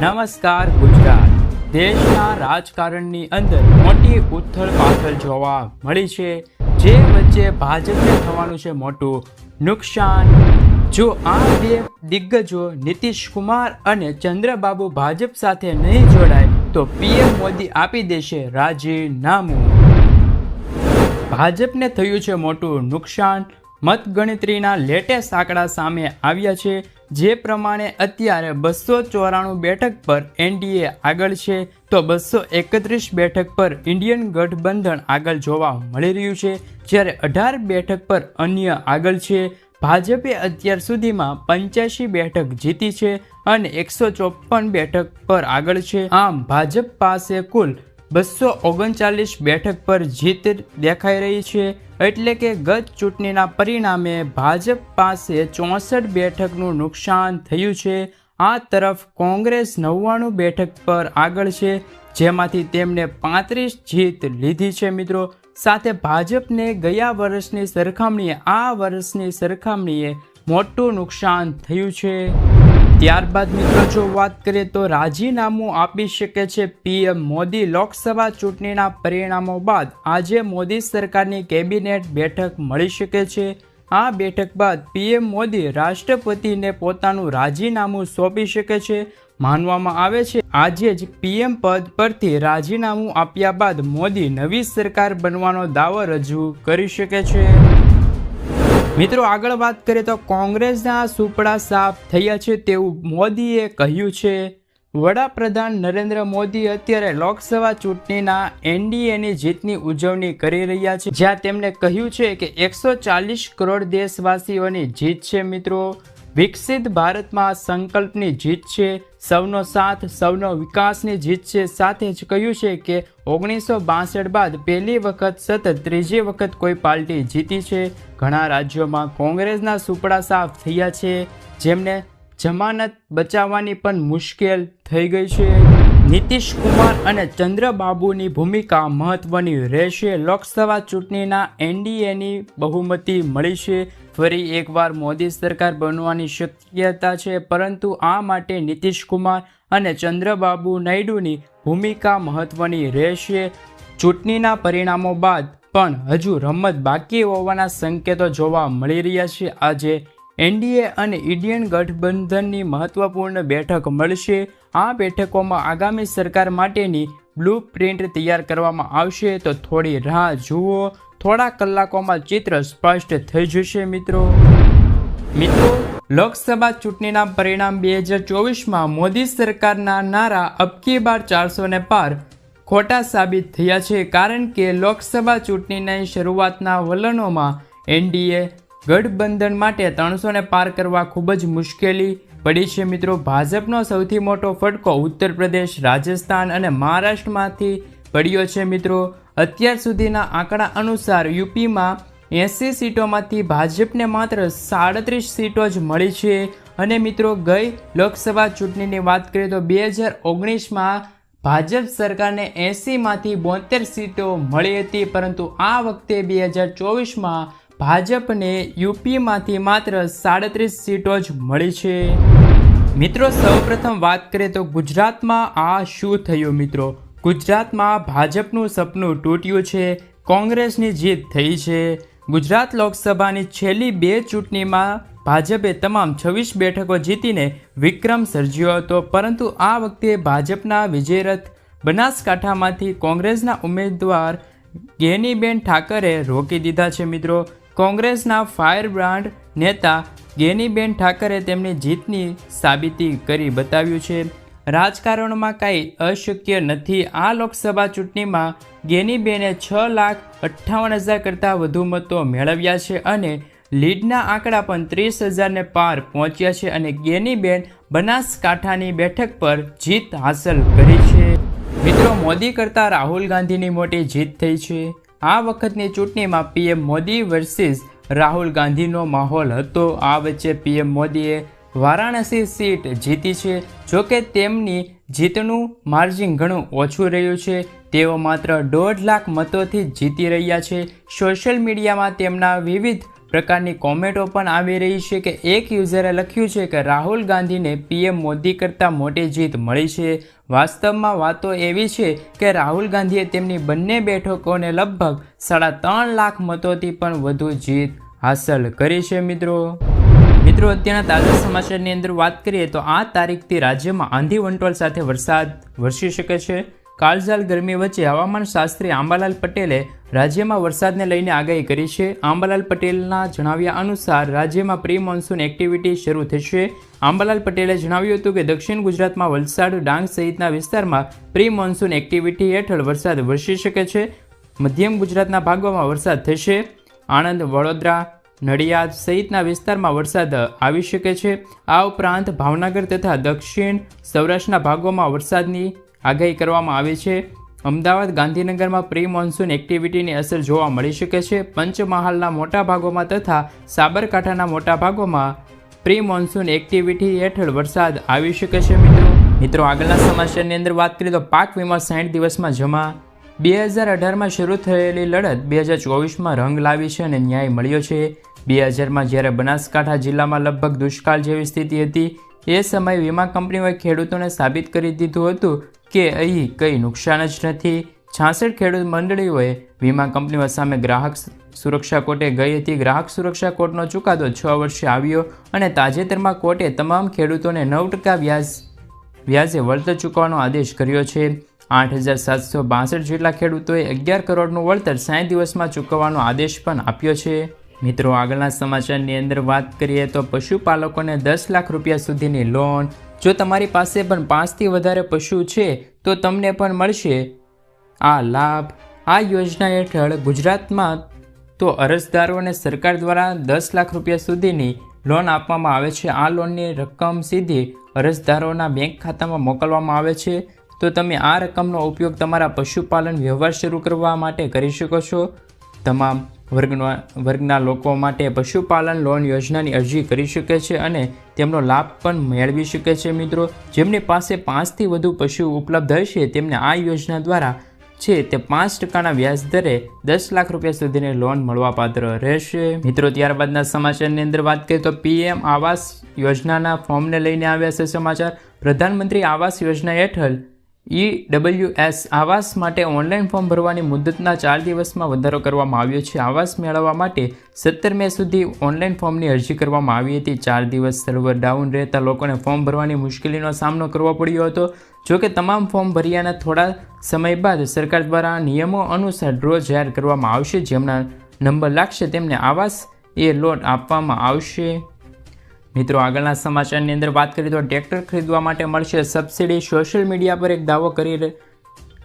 નમસ્કાર ગુજરાત. દેશના રાજકારણની અંદર મોટી ઉથલ પાથલ જોવા મળી છે. જે વચ્ચે ભાજપને થવાનું છે મોટું નુકસાન. જો આ બે દિગ્ગજો નીતિશ કુમાર અને ચંદ્રબાબુ ભાજપ સાથે નહીં જોડાય, તો પીએમ મોદી આપી દેશે રાજીનામું. ભાજપને થયું છે મોટું નુકસાન. મતગણતરીના લેટેસ્ટ આંકડા સામે આવ્યા છે. જે પ્રમાણે અત્યારે બસો ચોરાણું બેઠક પર એનડીએ આગળ છે, તો બસો એકત્રીસ બેઠક પર ઇન્ડિયન ગઠબંધન આગળ જોવા મળી રહ્યું છે. જ્યારે અઢાર બેઠક પર અન્ય આગળ છે. ભાજપે અત્યાર સુધીમાં પંચ્યાસી બેઠક જીતી છે અને એકસો ચોપન બેઠક પર આગળ છે. આમ ભાજપ પાસે કુલ બસો ઓગણચાલીસ બેઠક પર જીત દેખાઈ રહી છે એટલે કે ગત ચૂંટણીના પરિણામે ભાજપ પાસે ચોસઠ બેઠકનું નુકસાન થયું છે. આ તરફ કોંગ્રેસ નવ્વાણું બેઠક પર આગળ છે, જેમાંથી તેમને પાંત્રીસ જીત લીધી છે મિત્રો. સાથે ભાજપને ગયા વર્ષની સરખામણીએ આ વર્ષની સરખામણીએ મોટું નુકસાન થયું છે. ત્યારબાદ મિત્રો જો વાત કરીએ તો રાજીનામું આપી શકે છે પીએમ મોદી. લોકસભા ચૂંટણીના પરિણામો બાદ આજે મોદી સરકારની કેબિનેટ બેઠક મળી શકે છે. આ બેઠક બાદ પીએમ મોદી રાષ્ટ્રપતિને પોતાનું રાજીનામું સોંપી શકે છે માનવામાં આવે છે. આજે જ પીએમ પદ પરથી રાજીનામું આપ્યા બાદ મોદી નવી સરકાર બનવાનો દાવો રજૂ કરી શકે છે. મિત્રો, આગળ વાત કરીએ તો કોંગ્રેસના સુપડા સાફ થયા છે તેવું મોદીએ કહ્યું છે. વડાપ્રધાન નરેન્દ્ર મોદી અત્યારે લોકસભા ચૂંટણીના એનડીએની જીતની ઉજવણી કરી રહ્યા છે. જ્યાં તેમણે કહ્યું છે કે એકસો ચાલીસ કરોડ દેશવાસીઓની જીત છે મિત્રો. વિકસિત ભારતમાં સંકલ્પની જીત છે. સૌનો સાથ, સૌનો વિકાસની જીત છે. સાથે જ કહ્યું છે કે ઓગણીસો બાસઠ બાદ પહેલી વખત સતત ત્રીજી વખત કોઈ પાર્ટી જીતી છે. ઘણા રાજ્યોમાં કોંગ્રેસના સુપડા સાફ થયા છે. જેમને જમાનત બચાવવાની પણ મુશ્કેલ થઈ ગઈ છે. નીતિશ કુમાર અને ચંદ્રબાબુની ભૂમિકા મહત્વની રહેશે. લોકસભા ચૂંટણીના એનડીએની બહુમતી મળી છે. ફરી એકવાર મોદી સરકાર બનવાની શક્યતા છે, પરંતુ આ માટે નીતિશ કુમાર અને ચંદ્રબાબુ નાયડુની ભૂમિકા મહત્વની રહેશે. ચૂંટણીના પરિણામો બાદ પણ હજુ રમત બાકી હોવાના સંકેતો જોવા મળી રહ્યા છે. આજે એનડીએ અને ઇન્ડિયન ગઠબંધનની મહત્વપૂર્ણ બેઠક મળશે. આ બેઠકોમાં આગામી સરકાર માટેની બ્લુ પ્રિન્ટ તૈયાર કરવામાં આવશે. તો થોડી રાહ જુઓ. થોડા કલાકોમાં ચિત્ર સ્પષ્ટ થઈ જશે, મિત્રો. મિત્રો, લોકસભા ચૂંટણીના પરિણામ બે હજાર ચોવીસમાં મોદી સરકારના નારા અબકી બાર ચારસો ને પાર ખોટા સાબિત થયા છે, કારણ કે લોકસભા ચૂંટણીની શરૂઆતના વલણોમાં એનડીએ ગઠબંધન માટે ત્રણસો ને પાર કરવા ખૂબ જ મુશ્કેલી પડી છે, મિત્રો. ભાજપનો સૌથી મોટો ફટકો ઉત્તર પ્રદેશ રાજસ્થાન અને મહારાષ્ટ્રમાંથી પડ્યો છે, મિત્રો. અત્યાર સુધીના આંકડા અનુસાર યુપીમાં એંસી સીટોમાંથી ભાજપને માત્ર સાડત્રીસ સીટો જ મળી છે. અને મિત્રો, ગઈ લોકસભા ચૂંટણીની વાત કરીએ તો બે હજાર ઓગણીસમાં ભાજપ સરકારને એંસીમાંથી બોતેર સીટો મળી હતી, પરંતુ આ વખતે બે હજાર ચોવીસમાં ભાજપને યુપીમાંથી માત્ર સાડત્રીસ સીટો જ મળી છે. મિત્રો, સૌપ્રથમ વાત કરીએ તો ગુજરાતમાં આ શું થયું, મિત્રો? ગુજરાતમાં ભાજપનું સપનું તૂટ્યું છે, કોંગ્રેસની જીત થઈ છે. ગુજરાત લોકસભાની છેલ્લી બે ચૂંટણીમાં ભાજપે તમામ છવ્વીસ બેઠકો જીતીને વિક્રમ સર્જ્યો હતો, પરંતુ આ વખતે ભાજપના વિજયરથ બનાસકાંઠામાંથી કોંગ્રેસના ઉમેદવાર ગેનીબેન ઠાકરે રોકી દીધા છે મિત્રો. કોંગ્રેસના ફાયર બ્રાન્ડ નેતા ગેનીબેન ઠાકરે તેમની જીતની સાબિતી કરી બતાવ્યું છે. રાજકારણમાં કાંઈ અશક્ય નથી. આ લોકસભા ચૂંટણીમાં ગેનીબેને છ લાખ અઠ્ઠાવન હજાર કરતાં વધુ મતો મેળવ્યા છે અને લીડના આંકડા પણ ત્રીસ હજારને પાર પહોંચ્યા છે અને ગેનીબેન બનાસકાંઠાની બેઠક પર જીત હાંસલ કરી છે. મિત્રો, મોદી કરતાં રાહુલ ગાંધીની મોટી જીત થઈ છે. આ વખતની ચૂંટણીમાં પીએમ મોદી વર્સિસ રાહુલ ગાંધીનો માહોલ હતો. આ વચ્ચે પીએમ મોદીએ વારાણસી સીટ જીતી છે. જોકે તેમની જીતનું માર્જિન ઘણું ઓછું રહ્યું છે. તેઓ માત્ર દોઢ લાખ મતોથી જીતી રહ્યા છે. સોશિયલ મીડિયામાં તેમના વિવિધ પ્રકારની કોમેન્ટો પણ આવી રહી છે કે એક યુઝરે લખ્યું છે કે રાહુલ ગાંધીને પીએમ મોદી કરતાં મોટી જીત મળી છે. વાસ્તવમાં વાતો એવી છે કે રાહુલ ગાંધીએ તેમની બંને બેઠકોને લગભગ સાડા ત્રણ લાખ મતોથી પણ વધુ જીત હાંસલ કરી છે, મિત્રો. મિત્રો, અત્યારના તાજા સમાચારની અંદર વાત કરીએ તો આ તારીખથી રાજ્યમાં આંધી વંટોળ સાથે વરસાદ વરસી શકે છે. કાળઝાળ ગરમી વચ્ચે હવામાન શાસ્ત્રી આંબાલાલ પટેલે રાજ્યમાં વરસાદને લઈને આગાહી કરી છે. આંબાલાલ પટેલના જણાવ્યા અનુસાર રાજ્યમાં પ્રી મોન્સૂન એક્ટિવિટી શરૂ થશે. આંબાલાલ પટેલે જણાવ્યું હતું કે દક્ષિણ ગુજરાતમાં વલસાડ, ડાંગ સહિતના વિસ્તારમાં પ્રી મોન્સૂન એક્ટિવિટી હેઠળ વરસાદ વરસી શકે છે. મધ્યમ ગુજરાતના ભાગોમાં વરસાદ થશે. આણંદ, વડોદરા નડિયાદ સહિતના વિસ્તારમાં વરસાદ આવી શકે છે. આ ઉપરાંત ભાવનગર તથા દક્ષિણ સૌરાષ્ટ્રના ભાગોમાં વરસાદની આગાહી કરવામાં આવી છે. અમદાવાદ ગાંધીનગરમાં પ્રી મોન્સૂન એક્ટિવિટીની અસર જોવા મળી શકે છે. પંચમહાલના મોટા ભાગોમાં તથા સાબરકાંઠાના મોટા ભાગોમાં પ્રી મોન્સૂન એક્ટિવિટી હેઠળ વરસાદ આવી શકે છે મિત્રો. મિત્રો, આગળના સમાચારની અંદર વાત કરીએ તો પાક વીમા સાઠ દિવસમાં જમા બે હજાર અઢારમાં શરૂ થયેલી લડત બે હજાર ચોવીસમાં રંગ લાવી છે અને ન્યાય મળ્યો છે. બે હજારમાં જ્યારે બનાસકાંઠા જિલ્લામાં લગભગ દુષ્કાળ જેવી સ્થિતિ હતી, એ સમયે વીમા કંપનીઓએ ખેડૂતોને સાબિત કરી દીધું હતું કે અહીં કંઈ નુકસાન જ નથી. છાસઠ ખેડૂત મંડળીઓએ વીમા કંપનીઓ સામે ગ્રાહક સુરક્ષા કોર્ટે ગઈ હતી. ગ્રાહક સુરક્ષા કોર્ટનો ચુકાદો છ વર્ષે આવ્યો અને તાજેતરમાં કોર્ટે તમામ ખેડૂતોને નવ ટકા વ્યાજ, વ્યાજે વળતર ચૂકવવાનો આદેશ કર્યો છે. આઠ હજાર સાતસો બાસઠ જેટલા ખેડૂતોએ અગિયાર કરોડનું વળતર સાઠ દિવસમાં ચૂકવવાનો આદેશ પણ આપ્યો છે. મિત્રો, આગળના સમાચારની અંદર વાત કરીએ તો પશુપાલકોને દસ લાખ રૂપિયા સુધીની લોન જો તમારી પાસે પણ પાંચથી વધારે પશુ છે, તો તમને પણ મળશે આ લાભ. આ યોજના હેઠળ ગુજરાતમાં તો અરજદારોને સરકાર દ્વારા દસ લાખ રૂપિયા સુધીની લોન આપવામાં આવે છે. આ લોનની રકમ સીધી અરજદારોના બેંક ખાતામાં મોકલવામાં આવે છે. તો તમે આ રકમનો ઉપયોગ તમારા પશુપાલન વ્યવહાર શરૂ કરવા માટે કરી શકો છો. તમામ વર્ગના વર્ગના લોકો માટે પશુપાલન લોન યોજનાની અરજી કરી શકે છે અને તેમનો લાભ પણ મેળવી શકે છે મિત્રો. જેમની પાસે પાંચથી વધુ પશુ ઉપલબ્ધ હશે, તેમને આ યોજના દ્વારા છે તે પાંચ ટકાના વ્યાજ દરે દસ લાખ રૂપિયા સુધીની લોન મળવાપાત્ર રહેશે. મિત્રો, ત્યારબાદના સમાચારની અંદર વાત કરીએ તો પીએમ આવાસ યોજનાના ફોર્મને લઈને આવ્યા છે સમાચાર. પ્રધાનમંત્રી આવાસ યોજના હેઠળ ઈ ડબલ્યુએસ આવાસ માટે ઓનલાઈન ફોર્મ ભરવાની મુદતના ચાર દિવસમાં વધારો કરવામાં આવ્યો છે. આવાસ મેળવવા માટે સત્તર મે સુધી ઓનલાઈન ફોર્મની અરજી કરવામાં આવી હતી. ચાર દિવસ સર્વર ડાઉન રહેતા લોકોને ફોર્મ ભરવાની મુશ્કેલીનો સામનો કરવો પડ્યો હતો. જોકે તમામ ફોર્મ ભર્યાના થોડા સમય બાદ સરકાર દ્વારા નિયમો અનુસાર ડ્રો જાહેર કરવામાં આવશે. જેમના નંબર લાગશે તેમને આવાસ એ લોટ આપવામાં આવશે. મિત્રો, આગળના સમાચારની અંદર વાત કરીએ તો ટ્રેક્ટર ખરીદવા માટે મળશે સબસિડી. સોશિયલ મીડિયા પર એક દાવો કરી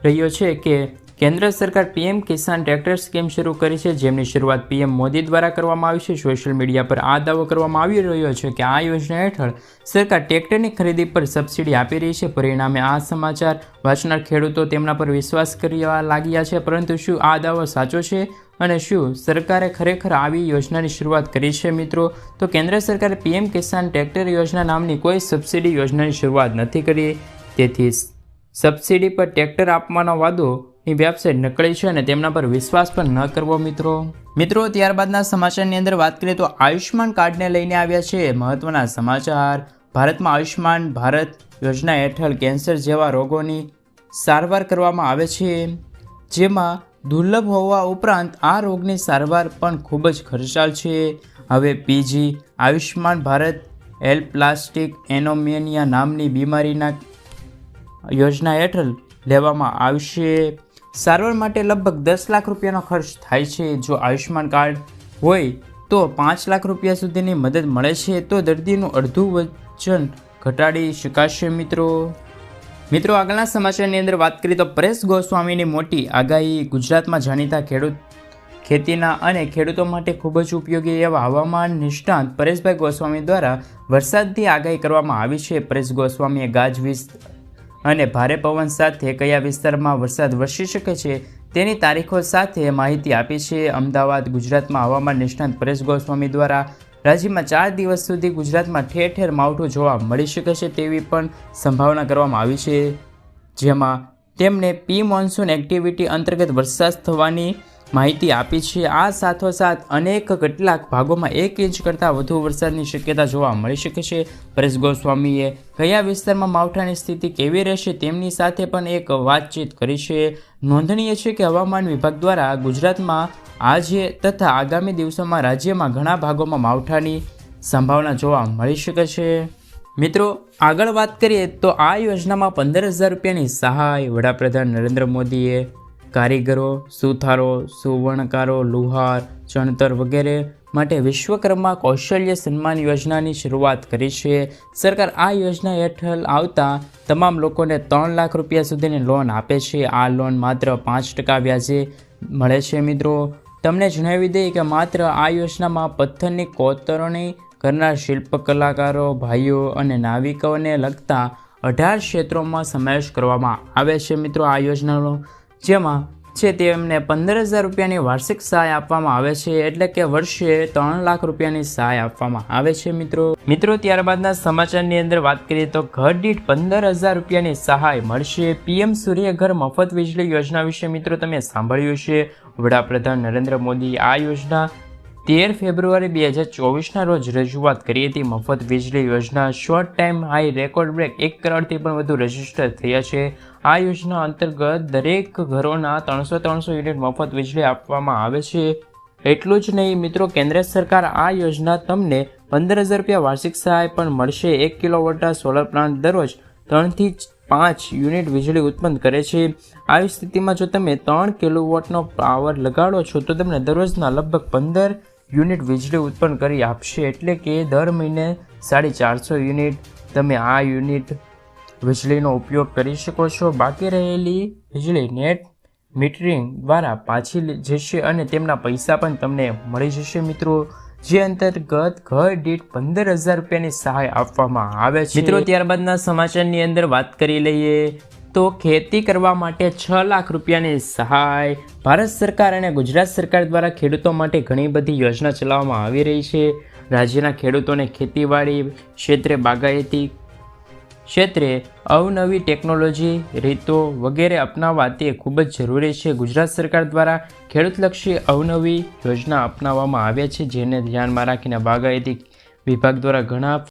રહ્યો છે કે કેન્દ્ર સરકાર પીએમ કિસાન ટ્રેક્ટર સ્કીમ શરૂ કરી છે, જેમની શરૂઆત પીએમ મોદી દ્વારા કરવામાં આવી છે. સોશિયલ મીડિયા પર આ દાવો કરવામાં આવી રહ્યો છે કે આ યોજના હેઠળ સરકાર ટ્રેક્ટરની ખરીદી પર સબસિડી આપી રહી છે. પરિણામે આ સમાચાર વાંચનાર ખેડૂતો તેમના પર વિશ્વાસ કરવા લાગ્યા છે. પરંતુ શું આ દાવો સાચો છે? અને શું? સરકારે ખરેખર આવી યોજનાની શરૂઆત કરી છે મિત્રો? તો કેન્દ્ર સરકારે પીએમ કિસાન ટ્રેક્ટર યોજના નામની કોઈ સબસિડી યોજનાની શરૂઆત નથી કરી. તેથી સબસિડી પર ટ્રેક્ટર આપવાનો વાદોની વેબસાઇટ નકળી છે અને તેમના પર વિશ્વાસ પણ ન કરવો મિત્રો. મિત્રો, ત્યારબાદના સમાચારની અંદર વાત કરીએ તો આયુષ્માન કાર્ડને લઈને આવ્યા છે મહત્વના સમાચાર. ભારતમાં આયુષ્માન ભારત યોજના હેઠળ કેન્સર જેવા રોગોની સારવાર કરવામાં આવે છે. જેમાં દુર્લભ હોવા ઉપરાંત આ રોગની સારવાર પણ ખૂબ જ ખર્ચાળ છે. હવે PG Ayushman Bharat, aplastic anaemia નામની બીમારીના યોજના હેઠળ લેવામાં આવશે. સારવાર માટે લગભગ દસ લાખ રૂપિયાનો ખર્ચ થાય છે. જો આયુષ્માન કાર્ડ હોય તો પાંચ લાખ રૂપિયા સુધીની મદદ મળે છે. તો દર્દીનું અડધું વજન ઘટાડી શકાશે મિત્રો. મિત્રો, આગળના સમાચારની અંદર વાત કરીએ તો પરેશ ગોસ્વામીની મોટી આગાહી ગુજરાતમાં જાણીતા ખેડૂત ખેતીના અને ખેડૂતો માટે ખૂબ જ ઉપયોગી એવા હવામાન નિષ્ણાંત પરેશભાઈ ગોસ્વામી દ્વારા વરસાદની આગાહી કરવામાં આવી છે. પરેશ ગોસ્વામીએ ગાજવીજ અને ભારે પવન સાથે કયા વિસ્તારમાં વરસાદ વરસી શકે છે તેની તારીખો સાથે માહિતી આપી છે. અમદાવાદ, ગુજરાતમાં હવામાન નિષ્ણાંત પરેશ ગોસ્વામી દ્વારા રાજ્યમાં ચાર દિવસ સુધી ગુજરાતમાં ઠેર ઠેર માવઠું જોવા મળી શકે છે તેવી પણ સંભાવના કરવામાં આવી છે. જેમાં તેમણે પી મોન્સૂન એક્ટિવિટી અંતર્ગત વરસાદ થવાની માહિતી આપી છે. આ સાથોસાથ અનેક કેટલાક ભાગોમાં એક ઇંચ કરતાં વધુ વરસાદની શક્યતા જોવા મળી શકે છે. પરેશ ગોસ્વામીએ કયા વિસ્તારમાં માવઠાની સ્થિતિ કેવી રહેશે તેમની સાથે પણ એક વાતચીત કરી છે. નોંધનીય છે કે હવામાન વિભાગ દ્વારા ગુજરાતમાં આજે તથા આગામી દિવસોમાં રાજ્યમાં ઘણા ભાગોમાં માવઠાની સંભાવના જોવા મળી શકે છે. મિત્રો, આગળ વાત કરીએ તો આ યોજનામાં પંદર હજાર રૂપિયાની સહાય વડાપ્રધાન નરેન્દ્ર મોદીએ કારીગરો, સુથારો, સુવર્ણકારો, લુહાર, ચણતર વગેરે માટે વિશ્વકર્મા કૌશલ્ય સન્માન યોજનાની શરૂઆત કરી છે. સરકાર આ યોજના હેઠળ આવતા તમામ લોકોને ત્રણ લાખ રૂપિયા સુધીની લોન આપે છે. આ લોન માત્ર પાંચ ટકા વ્યાજે મળે છે મિત્રો. તમને જણાવી દઈએ કે માત્ર આ યોજનામાં પથ્થરની કોતરણી કરનાર શિલ્પ કલાકારો, ભાઈઓ અને નાવિકોને લગતા અઢાર ક્ષેત્રોમાં સમાવેશ કરવામાં આવે છે મિત્રો આ યોજનાનો, જેમાં છે તેમને પંદર હજાર રૂપિયાની વાર્ષિક સહાય આપવામાં આવે છે, એટલે કે વર્ષે ત્રણ લાખ રૂપિયાની સહાય આપવામાં આવે છે મિત્રો. મિત્રો, ત્યારબાદના સમાચારની અંદર વાત કરીએ તો ઘર દીઠ પંદર હજાર રૂપિયાની સહાય મળશે. પીએમ સૂર્યઘર મફત વીજળી યોજના વિશે મિત્રો તમે સાંભળ્યું છે વડાપ્રધાન નરેન્દ્ર મોદી આ યોજના તેર ફેબ્રુઆરી બે હજાર ચોવીસના રોજ રજૂઆત કરી હતી. મફત વીજળી યોજના short time high record break એક કરોડથી પણ વધુ રજિસ્ટર થયા છે. આ યોજના અંતર્ગત દરેક ઘરોના ત્રણસો ત્રણસો યુનિટ મફત વીજળી આપવામાં આવે છે. એટલું જ નહીં, મિત્રો, કેન્દ્ર સરકાર આ યોજના તમને પંદર હજાર રૂપિયા વાર્ષિક સહાય પણ મળશે. એક કિલોવોટના સોલર પ્લાન્ટ દરરોજ ત્રણથી પાંચ યુનિટ વીજળી ઉત્પન્ન કરે છે. આવી સ્થિતિમાં જો તમે ત્રણ કિલોવોટનો પાવર લગાડો છો, તો તમને દરરોજના લગભગ પંદર યુનિટ વીજળી ઉત્પન્ન કરી આપશે. એટલે કે દર મહિને સાડી ચારસો યુનિટ તમે આ યુનિટ વીજળીનો ઉપયોગ કરી શકો છો. બાકી રહેલી વીજળી નેટ મીટરિંગ દ્વારા પાછી જશે અને તેમના પૈસા પણ તમને મળી જશે મિત્રો. જે અંતર્ગત ઘર દીઠ પંદર હજાર રૂપિયાની સહાય આપવામાં આવે છે. મિત્રો, ત્યારબાદના સમાચારની અંદર વાત કરી લઈએ તો ખેતી કરવા માટે છ લાખ રૂપિયાની સહાય ભારત સરકાર અને ગુજરાત સરકાર દ્વારા ખેડૂતો માટે ઘણી બધી યોજના ચલાવવામાં આવી રહી છે. રાજ્યના ખેડૂતોને ખેતીવાડી ક્ષેત્રે બાગાયતી ક્ષેત્રે અવનવી ટેકનોલોજી, રીતો વગેરે અપનાવવા તે ખૂબ જ જરૂરી છે. ગુજરાત સરકાર દ્વારા ખેડૂતલક્ષી અવનવી યોજના અપનાવવામાં આવ્યા છે, જેને ધ્યાનમાં રાખીને બાગાયતી વિભાગ દ્વારા ઘણા